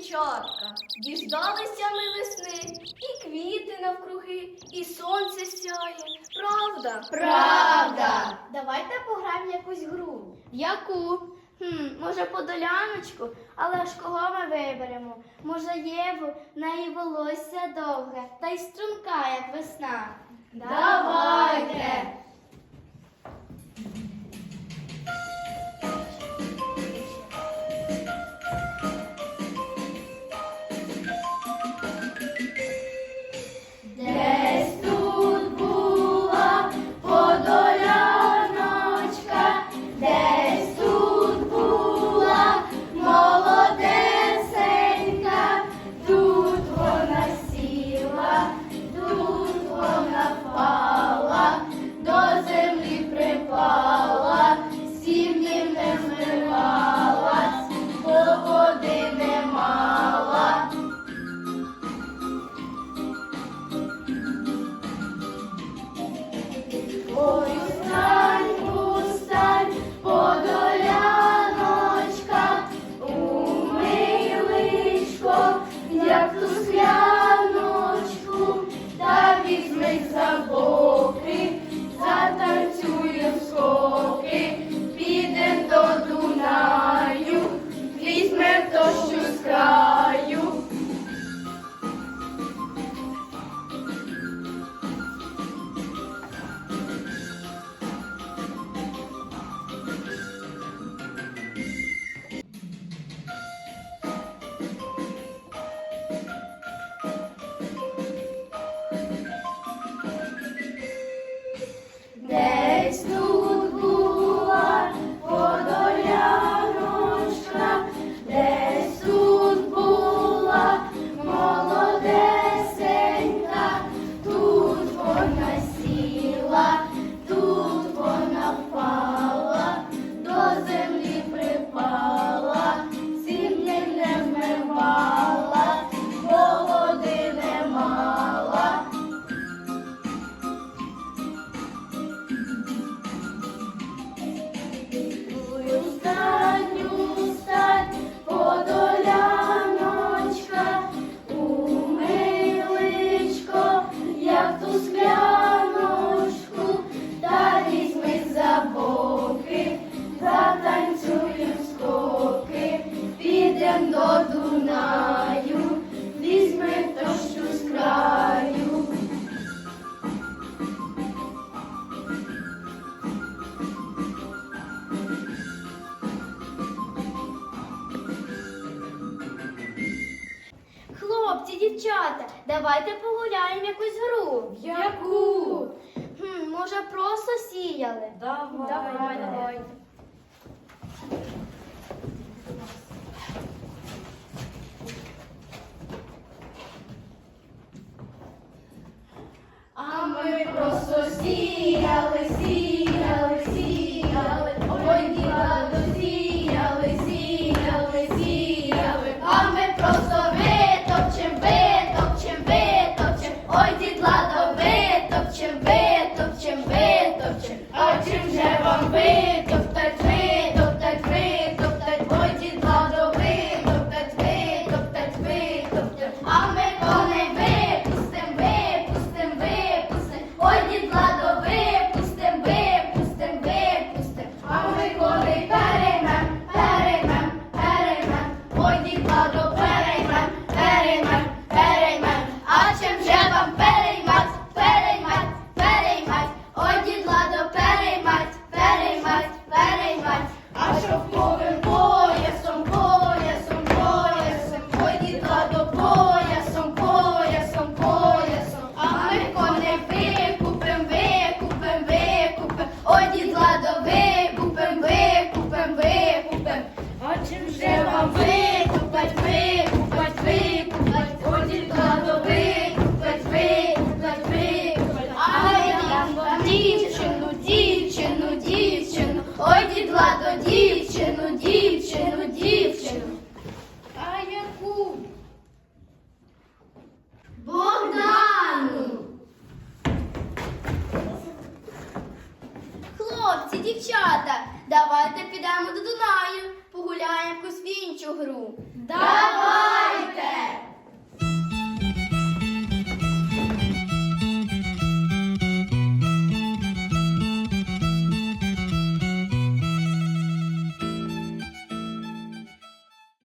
дівчатка, діждалися ми весни, і квіти навкруги, і сонце сяє. Правда? Правда! Давайте пограємо якусь гру. Яку? Хм, Може, подоляночку, але ж кого ми виберемо? Може, Єву, неї волосся довге, та й струнка, як весна. Давайте! Дівчата, давайте погуляємо якусь гру. Яку? Хм, Може, просто сіяли. Давай, давай. давай. А ми просто сіяли, сіяли. витовчем, витовчем, витовчем, а чим же вам витоптать, витоптать, витоптать, ой, дідла до витоптать, витоптать, витоптать, а ми дівчата, давайте підемо до Дунаю, погуляємо якусь іншу гру. Давайте!